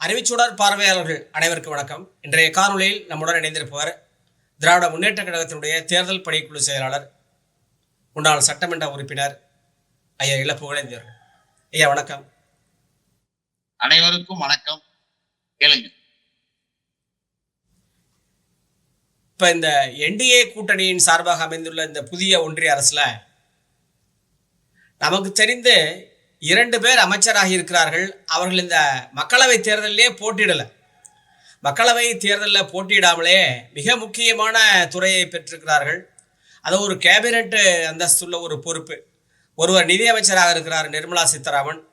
அறிவிச்சுடர் பார்வையாளர்கள் அனைவருக்கும் வணக்கம். இன்றைய காணொளியில் நம்முடன் இணைந்திருப்பவர் திராவிட முன்னேற்ற கழகத்தினுடைய தேர்தல் பணிக்குழு செயலாளர் முன்னாள் சட்டமன்ற உறுப்பினர் ஐயா இள புகழேந்தியர் ஐயா வணக்கம். அனைவருக்கும் வணக்கம். கேளுங்க. இப்போ இந்த என்டிஏ கூட்டணியின் சார்பாக அமைந்துள்ள இந்த புதிய ஒன்றிய அரசுல நமக்கு தெரிந்து இரண்டு பேர் அமைச்சராகி இருக்கிறார்கள். அவர்கள் இந்த மக்களவை தேர்தலிலே போட்டியிடலை. மக்களவை தேர்தலில் போட்டியிடாமலே மிக முக்கியமான துறையை பெற்றிருக்கிறார்கள். அது ஒரு கேபினெட் அந்தஸ்துள்ள ஒரு பொறுப்பு. ஒருவர் நிதியமைச்சராக இருக்கிறார் நிர்மலா சீதாராமன்.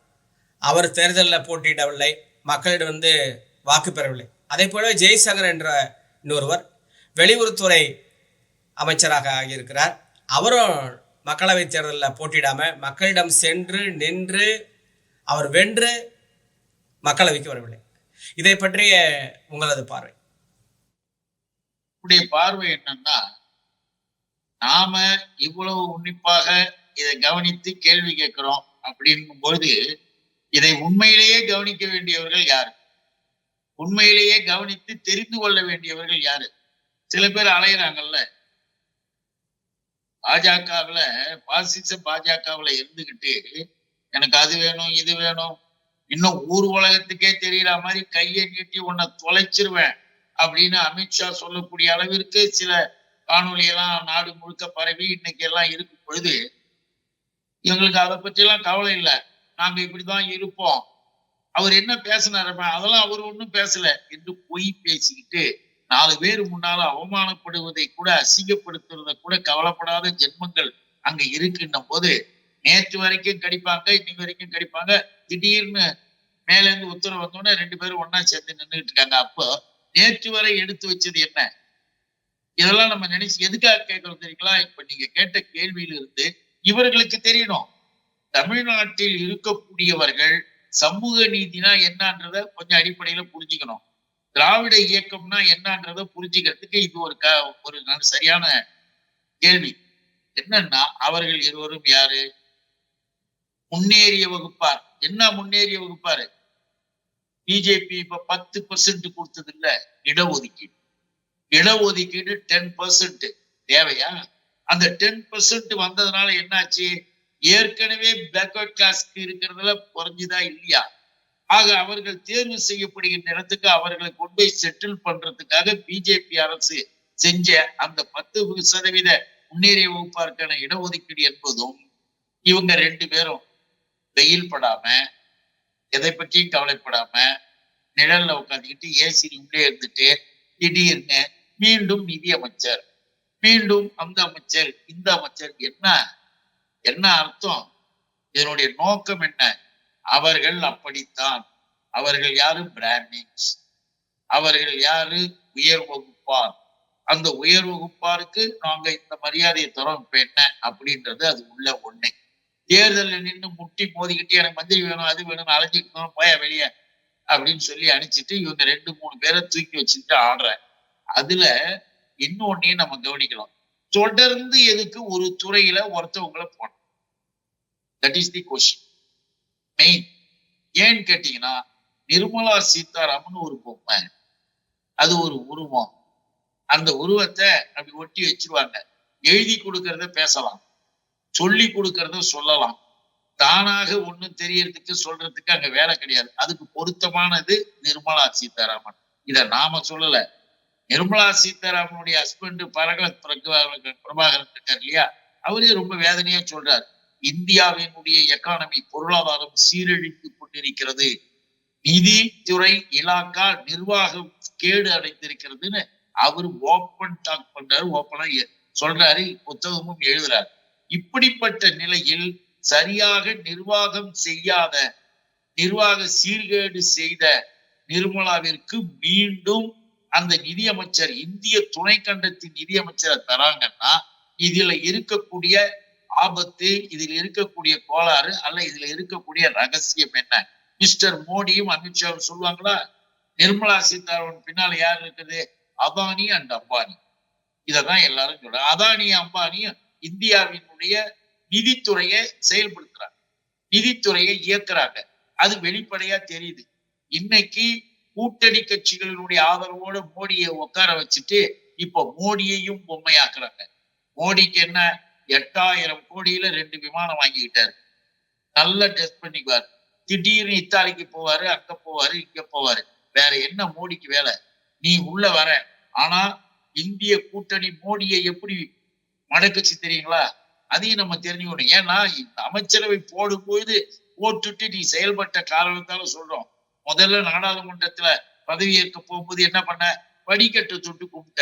அவர் தேர்தலில் போட்டியிடவில்லை. மக்களிடம் வந்து வாக்கு பெறவில்லை. அதே போலவே ஜெய்சங்கர் என்ற இன்னொருவர் வெளியுறவுத்துறை அமைச்சராக ஆகியிருக்கிறார். அவரும் மக்களவைத் தேர்தலில் போட்டிடாம மக்களிடம் சென்று நின்று அவர் வென்று மக்களவைக்கு வரவில்லை. இதை பற்றிய உங்களது பார்வை? பார்வை என்னன்னா நாம இவ்வளவு உன்னிப்பாக இதை கவனித்து கேள்வி கேட்கிறோம் அப்படிங்கும் பொழுது இதை உண்மையிலேயே கவனிக்க வேண்டியவர்கள் யாரு? உண்மையிலேயே கவனித்து தெரிந்து கொள்ள வேண்டியவர்கள் யாரு? சில பேர் அலையிறாங்கல்ல பாஜகவுல பாசிச பாஜகவுல இருந்துகிட்டு எனக்கு அது வேணும் இது வேணும் இன்னும் ஊர் உலகத்துக்கே தெரியற மாதிரி கையை நீட்டி உன்னை தொலைச்சிருவேன் அப்படின்னு அமித்ஷா சொல்லக்கூடிய அளவிற்கு சில காணொலியெல்லாம் எல்லாம் நாடு முழுக்க பரவி இன்னைக்கு எல்லாம் இருக்கும் பொழுது எங்களுக்கு அதை பற்றியெல்லாம் கவலை இல்லை. நாங்க இப்படிதான் இருப்போம். அவர் என்ன பேசினாரு? அதெல்லாம் அவர் ஒன்றும் பேசல என்று பொய் பேசிக்கிட்டு நாலு பேர் முன்னால அவமானப்படுவதை கூட அசிங்கப்படுத்துறத கூட கவலைப்படாத ஜென்மங்கள் அங்க இருக்குன்ன போது நேற்று வரைக்கும் கடிப்பாங்க இன்னைக்கு வரைக்கும் கடிப்பாங்க. திடீர்னு மேல இருந்து உத்தரவு வந்தோடனே ரெண்டு பேரும் ஒன்னா சேர்ந்து நின்றுட்டு இருக்காங்க. அப்போ நேற்று வரை எடுத்து வச்சது என்ன? இதெல்லாம் நம்ம நினைச்சு எதுக்காக கேட்கறோம் தெரியுங்களா? இப்ப நீங்க கேட்ட கேள்வியில இருந்து இவர்களுக்கு தெரியணும். தமிழ்நாட்டில் இருக்கக்கூடியவர்கள் சமூக நீதினா என்னன்றத கொஞ்சம் அடிப்படையில புரிஞ்சுக்கணும். திராவிட இயக்கம்னா என்னன்றத புரிஞ்சுக்கிறதுக்கு இது ஒரு க ஒரு நல்ல சரியான கேள்வி. என்னன்னா அவர்கள் இருவரும் யாரு? முன்னேறிய வகுப்பார். என்ன முன்னேறிய வகுப்பாரு? பிஜேபி இப்ப பத்து பர்சன்ட் கொடுத்தது இல்ல இடஒதுக்கீடு. இடஒதுக்கீடு டென் பர்சன்ட் தேவையா? அந்த டென் பர்சன்ட் வந்ததுனால என்னாச்சு? ஏற்கனவே பேக்வர்ட் கிளாஸ்க்கு இருக்கிறதுல குறைஞ்சுதா இல்லையா? ஆக அவர்கள் தேர்வு செய்யப்படுகின்ற இடத்துக்கு அவர்களை கொண்டு போய் செட்டில் பண்றதுக்காக பிஜேபி அரசு செஞ்ச அந்த பத்து சதவீத முன்னேறிய வகுப்பாருக்கான இடஒதுக்கீடு என்பதும் இவங்க ரெண்டு பேரும் வெயில் படாம எதை பற்றியும் கவலைப்படாம நிழல்ல உட்காந்துக்கிட்டு ஏசி உள்ளே இருந்துட்டு திடீர்னு மீண்டும் நிதி அமைச்சர் மீண்டும் அந்த அமைச்சர் இந்த அமைச்சர் என்ன என்ன அர்த்தம்? இதனுடைய நோக்கம் என்ன? அவர்கள் அப்படித்தான். அவர்கள் யாரு? பிராமின்ஸ். அவர்கள் யாரு? உயர் வகுப்பார். அந்த உயர் வகுப்பாருக்கு நாங்க இந்த மரியாதையை தரோம். இப்ப என்ன? அப்படின்றது அது உள்ள ஒண்ணு. தேர்தலில் நின்று முட்டி மோதிக்கிட்டு எனக்கு மந்திரி வேணும் அது வேணும் அழைச்சிட்டு போய வெளியே அப்படின்னு சொல்லி அனுப்பிச்சிட்டு இவங்க ரெண்டு மூணு பேரை தூக்கி வச்சுட்டு ஆடுற அதுல இன்னொன்னையும் நம்ம கவனிக்கலாம் தொடர்ந்து எதுக்கு ஒரு துறையில ஒருத்தவங்களை போனோம் that is the question main ஏன்னு கேட்டீங்கன்னா நிர்மலா சீதாராமன் ஒரு பொம்மை. அது ஒரு உருவம். அந்த உருவத்தை அப்படி ஒட்டி வச்சிருவாங்க. எழுதி கொடுக்கறத பேசலாம். சொல்லி கொடுக்கறத சொல்லலாம். தானாக ஒண்ணும் தெரியறதுக்கு சொல்றதுக்கு அங்க வேலை கிடையாது. அதுக்கு பொருத்தமானது நிர்மலா சீதாராமன். இத நாம சொல்லல. நிர்மலா சீதாராமனுடைய ஹஸ்பண்ட் பரகத் பிரபாகரன் இருக்கார் இல்லையா? அவரே ரொம்ப வேதனையா சொல்றாரு. இந்தியாவினுடைய எக்கானமி பொருளாதாரம் சீரழித்து கொண்டிருக்கிறது நிதித்துறை இலாக்கா நிர்வாகம் கேடு அடைந்திருக்கிறதுன்னு அவர் ஓப்பன் டாக் பண்றாரு ஓப்பனா சொல்றாரு புத்தகமும் எழுதுறாரு. இப்படிப்பட்ட நிலையில் சரியாக நிர்வாகம் செய்யாத நிர்வாக சீர்கேடு செய்த நிர்மலாவிற்கு மீண்டும் அந்த நிதியமைச்சர் இந்திய துணை கண்டத்தின் நிதியமைச்சரை தராங்கன்னா இதுல இருக்கக்கூடிய ஆபத்து இதில் இருக்கக்கூடிய கோளாறு அல்ல இதுல இருக்கக்கூடிய ரகசியம் என்ன? மிஸ்டர் மோடியும் அமித்ஷாவும் சொல்லுவாங்களா? நிர்மலா சீதாராமன் பின்னால யார் இருக்குது? அதானி அண்ட் அம்பானி. இததான் எல்லாரும் சொல்றாங்க. அதானி அம்பானியும் இந்தியாவினுடைய நிதித்துறையை செயல்படுத்துறாங்க. நிதித்துறையை இயக்குறாங்க. அது வெளிப்படையா தெரியுது. இன்னைக்கு கூட்டணி கட்சிகளினுடைய ஆதரவோட மோடியை உட்கார வச்சுட்டு இப்போ மோடியையும் பொம்மையாக்குறாங்க. மோடிக்கு என்ன? எட்டாயிரம் கோடியில ரெண்டு விமானம் வாங்கிக்கிட்டாரு. நல்லா டெஸ்ட் பண்ணிக்குவார் திடீர்னு இத்தாலிக்கு போவாரு அங்க போவாரு இங்க போவாரு. வேற என்ன மோடிக்கு வேலை? நீ உள்ள வர. ஆனா இந்திய கூட்டணி மோடியை எப்படி மடக்குச்சு தெரியுங்களா? அதையும் நம்ம தெரிஞ்சுக்கணும். ஏன்னா இந்த அமைச்சரவை போடும்போது போட்டுட்டு நீ செயல்பட்ட காரணத்தால சொல்றோம். முதல்ல நாடாளுமன்றத்துல பதவியேற்க போகும்போது என்ன பண்ண? படிக்கட்டு தொட்டு கும்பிட்ட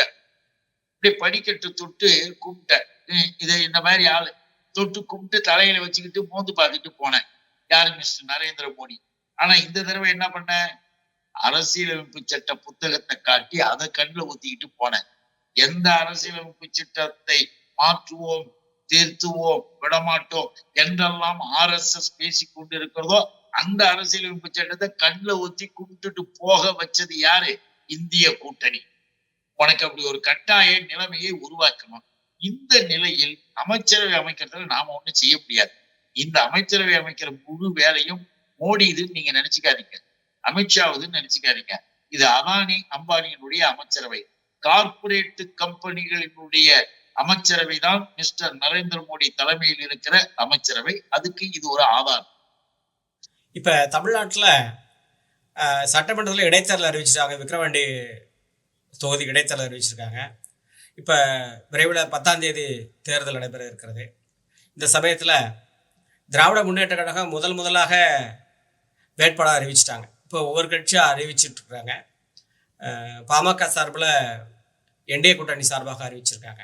இப்படி படிக்கட்டு தொட்டு கும்பிட்ட இதை இந்த மாதிரி ஆளு. தொட்டு கும்பிட்டு தலையில வச்சுக்கிட்டு மோந்து பார்த்துட்டு போனேன். யாரு மிஸ்டர் நரேந்திர மோடி? ஆனா இந்த தடவை என்ன பண்ண அரசியலமைப்பு சட்ட புத்தகத்தை காட்டி அதை கண்ணுல ஊத்திக்கிட்டு போனேன். எந்த அரசியலமைப்பு சட்டத்தை மாற்றுவோம் திருத்துவோம் விடமாட்டோம் என்றெல்லாம் ஆர் எஸ் எஸ் பேசி கொண்டு இருக்கிறதோ அந்த அரசியலமைப்பு சட்டத்தை கண்ணுல ஊத்தி கும்பிட்டுட்டு போக வச்சது யாரு? இந்திய கூட்டணி. உனக்கு அப்படி ஒரு கட்டாய நிலைமையை உருவாக்கணும். இந்த நிலையில் அமைச்சரவை அமைக்கிறதுல நாம ஒண்ணும் செய்ய முடியாது. இந்த அமைச்சரவை அமைக்கிற முழு வேலையும் மோடி இதுன்னு நீங்க நினைச்சுக்காதீங்க. அமித்ஷாவுதுன்னு நினைச்சுக்காதீங்க. இது அதானி அம்பானியினுடைய அமைச்சரவை. கார்பரேட் கம்பெனிகளினுடைய அமைச்சரவை தான் மிஸ்டர் நரேந்திர மோடி தலைமையில் இருக்கிற அமைச்சரவை. அதுக்கு இது ஒரு ஆதாரம். இப்ப தமிழ்நாட்டில் சட்டமன்றத்தில் இடைத்தேர்தல் அறிவிச்சிருக்காங்க விக்ரவாண்டி தொகுதி இடைத்தேர்தல் அறிவிச்சிருக்காங்க. இப்போ விரைவில் பத்தாம் தேதி தேர்தல் நடைபெற இருக்கிறது. இந்த சமயத்தில் திராவிட முன்னேற்ற கழகம் முதல் முதலாக வேட்பாளர் அறிவிச்சிட்டாங்க. இப்போ ஒவ்வொரு கட்சியாக அறிவிச்சிட்டு பாமக சார்பில் என்டிஏ கூட்டணி சார்பாக அறிவிச்சிருக்காங்க.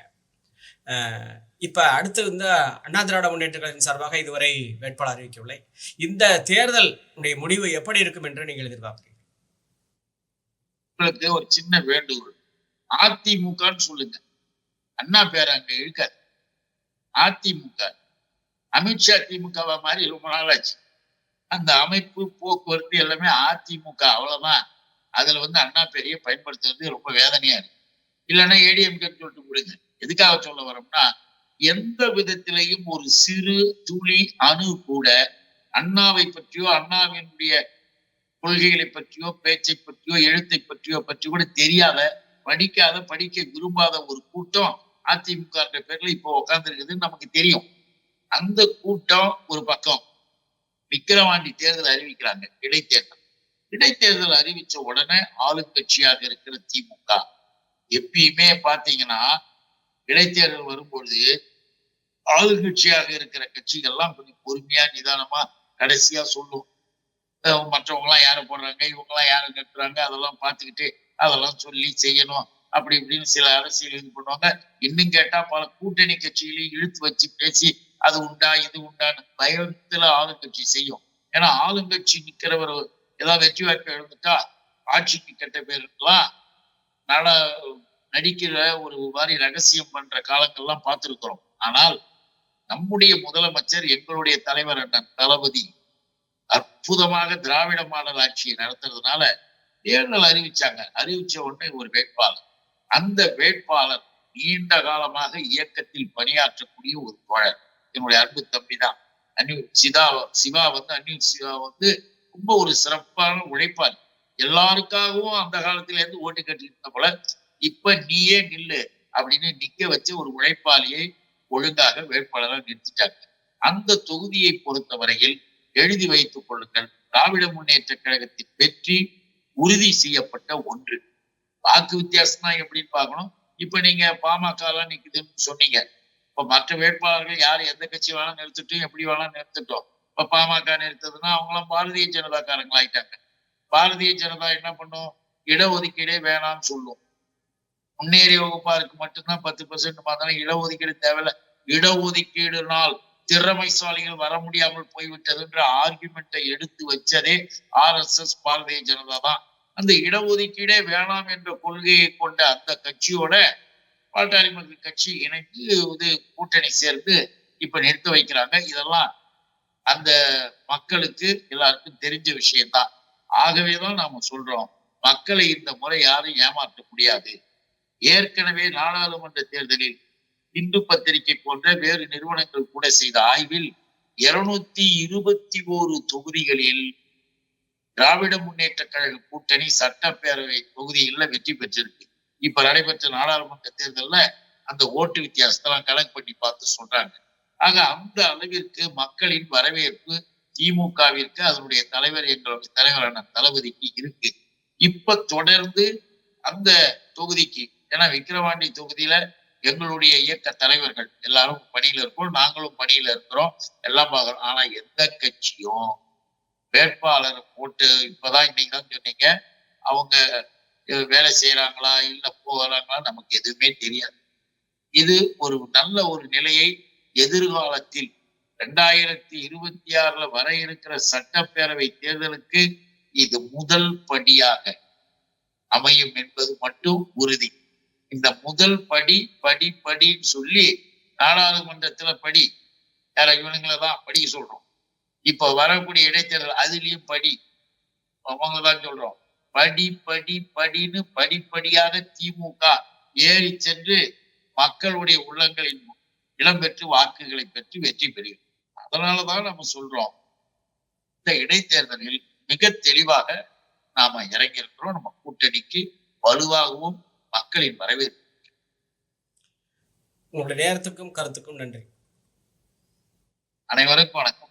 இப்போ அடுத்து வந்து அண்ணா திராவிட முன்னேற்ற சார்பாக இதுவரை வேட்பாளர் அறிவிக்கவில்லை. இந்த தேர்தல் உடைய முடிவு எப்படி இருக்கும் என்று நீங்கள் எதிர்பார்க்கிறீங்க உங்களுக்கு ஒரு சின்ன வேண்டுகோள். அதிமுகன்னு சொல்லுங்க. அண்ணா பேர் அங்க இருக்காது. அதிமுக. அமித்ஷா திமுகவா மாதிரி ரொம்ப நாள் ஆச்சு அந்த அமைப்பு போக்குவரத்து எல்லாமே அதிமுக அவ்வளவுதான். அதுல வந்து அண்ணா பெரிய பயன்படுத்துறது ரொம்ப வேதனையா இருக்கு. இல்லைன்னா ஏடிஎம்கேன்னு சொல்லிட்டு கொடுங்க. எதுக்காக சொல்ல வரோம்னா எந்த விதத்திலையும் ஒரு சிறு துளி அணு கூட அண்ணாவை பற்றியோ அண்ணாவினுடைய கொள்கைகளை பற்றியோ பேச்சை பற்றியோ எழுத்தை பற்றியோ பற்றி கூட தெரியாத படிக்காத படிக்க விரும்பாத ஒரு கூட்டம் அதிமுக பேர்ல இப்போ உட்காந்துருக்குதுன்னு நமக்கு தெரியும். அந்த கூட்டம் ஒரு பக்கம் விக்கிரவாண்டி தேர்தல் அறிவிக்கிறாங்க இடைத்தேர்தல். இடைத்தேர்தல் அறிவிச்ச உடனே ஆளுங்கட்சியாக இருக்கிற திமுக எப்பயுமே பாத்தீங்கன்னா இடைத்தேர்தல் வரும்பொழுது ஆளுங்கட்சியாக இருக்கிற கட்சிகள்லாம் கொஞ்சம் பொறுமையா நிதானமா கடைசியா சொல்லும். மற்றவங்க எல்லாம் யாரை போடுறாங்க இவங்க எல்லாம் யாரை கட்டுறாங்க அதெல்லாம் பார்த்துக்கிட்டு அதெல்லாம் சொல்லி செய்யணும். அப்படி இப்படின்னு சில அரசியல் இது பண்ணுவாங்க. இன்னும் கேட்டா பல கூட்டணி கட்சிகளையும் இழுத்து வச்சு பேசி அது உண்டா இது உண்டான்னு பயத்துல ஆளுங்கட்சி செய்யும். ஏன்னா ஆளுங்கட்சி நிக்கிறவர் ஏதாவது வெற்றி வாய்ப்பு எழுந்துட்டா ஆட்சிக்கு கெட்ட பேருக்கெல்லாம் நட நடிக்கிற ஒரு மாதிரி ரகசியம் பண்ற காலங்கள்லாம் பார்த்திருக்கிறோம். ஆனால் நம்முடைய முதலமைச்சர் எங்களுடைய தலைவர் அண்ணன் தளபதி அற்புதமாக திராவிட மாடல் ஆட்சியை நடத்துறதுனால தேர்தல் அறிவிச்சாங்க. அறிவிச்ச உடனே ஒரு வேட்பாளர். அந்த வேட்பாளர் நீண்ட காலமாக இயக்கத்தில் பணியாற்றக்கூடிய ஒரு தோழர். என்னுடைய அன்பு தம்பி தான் அனில் சிதா சிவா வந்து அனில் சிவா வந்து ரொம்ப ஒரு சிறப்பான உழைப்பாளி. எல்லாருக்காகவும் அந்த காலத்துல இருந்து ஓட்டு கட்டிட்டு போல இப்ப நீயே நில்லு அப்படின்னு நிக்க வச்சு ஒரு உழைப்பாளியை ஒழுங்காக வேட்பாளராக நிறுத்திட்டாங்க. அந்த தொகுதியை பொறுத்தவரையில் எழுதி வைத்துக் கொள்ளுங்கள். திராவிட முன்னேற்ற கழகத்தின் வெற்றி உறுதி செய்யப்பட்ட ஒன்று. வாக்கு வித்தியாசம்னா எப்படின்னு பார்க்கணும். இப்ப நீங்க பாமக எல்லாம் நிக்குதுன்னு சொன்னீங்க. இப்ப மற்ற வேட்பாளர்கள் யார் எந்த கட்சி வேணாலும் நிறுத்தட்டும் எப்படி வேணாலும் நிறுத்தட்டும். இப்ப பாமக நிறுத்ததுன்னா அவங்களாம் பாரதிய ஜனதாக்காரங்கள் ஆயிட்டாங்க. பாரதிய ஜனதா என்ன பண்ணும்? இடஒதுக்கீடே வேணாம்னு சொல்லும். முன்னேறிய வகுப்பாருக்கு மட்டும்தான் பத்து பர்சன்ட் பார்த்தாலும் இடஒதுக்கீடு தேவையில்ல. இடஒதுக்கீடுனால் திறமைசாலிகள் வர முடியாமல் போய்விட்டதுன்ற ஆர்குமெண்ட்டை எடுத்து வச்சதே R S S Bharatiya Janata தான். அந்த இடஒதுக்கீடே வேணாம் என்ற கொள்கையை கொண்ட அந்த கட்சியோட பாட்டாளி மக்கள் கட்சி இணைந்து இது கூட்டணி சேர்ந்து இப்ப நிறுத்த வைக்கிறாங்க. இதெல்லாம் அந்த மக்களுக்கு எல்லாருக்கும் தெரிஞ்ச விஷயம்தான். ஆகவேதான் நாம சொல்றோம் மக்களை இந்த முறை யாரும் ஏமாற்ற முடியாது. ஏற்கனவே நாடாளுமன்ற தேர்தலில் இந்து பத்திரிகை போன்ற வேறு நிறுவனங்கள் கூட செய்த ஆய்வில் இருநூத்தி இருபத்தி ஓரு தொகுதிகளில் திராவிட முன்னேற்ற கழக கூட்டணி சட்டப்பேரவை தொகுதியில வெற்றி பெற்றிருக்கு. இப்ப நடைபெற்ற நாடாளுமன்ற தேர்தல்ல அந்த ஓட்டு வித்தியாசத்தெல்லாம் கணக்கு பண்ணி பார்த்து சொல்றாங்க. ஆக அந்த அளவிற்கு மக்களின் வரவேற்பு திமுகவிற்கு அதனுடைய தலைவர் எங்களுடைய தலைவரான தளபதிக்கு இருக்கு. இப்ப தொடர்ந்து அந்த தொகுதிக்கு ஏன்னா விக்கிரவாண்டி தொகுதியில எங்களுடைய இயக்க தலைவர்கள் எல்லாரும் பணியில இருக்கோம் நாங்களும் பணியில இருக்கிறோம் எல்லாம் பார்க்கிறோம். ஆனா எந்த கட்சியும் வேட்பாளர் போட்டு இப்பதான் நீங்க சொன்னீங்க. அவங்க வேலை செய்யறாங்களா இல்ல போகிறாங்களா நமக்கு எதுவுமே தெரியாது. இது ஒரு நல்ல ஒரு நிலையை எதிர்காலத்தில் ரெண்டாயிரத்தி இருபத்தி ஆறுல வர இருக்கிற சட்டப்பேரவை தேர்தலுக்கு இது முதல் படியாக அமையும் என்பது மட்டும் உறுதி. இந்த முதல் படி படி படின்னு சொல்லி நாடாளுமன்றத்துல படி. யார இவனுங்களை தான் படிக்க சொல்றோம். இப்ப வரக்கூடிய இடைத்தேர்தல் அதுலயும் படி. அவங்க தான் சொல்றோம். படி படி படின்னு படிப்படியாக திமுக ஏறி சென்று மக்களுடைய உள்ளங்களில் இடம்பெற்று வாக்குகளை பெற்று வெற்றி பெறுகிறது. அதனாலதான் நம்ம சொல்றோம். இந்த இடைத்தேர்தலில் மிக தெளிவாக நாம இறங்கியிருக்கிறோம். நம்ம கூட்டணிக்கு வலுவாகவும் மக்களின் வரவேற்பு. உங்களுடைய நேரத்துக்கும் கருத்துக்கும் நன்றி. அனைவருக்கும் வணக்கம்.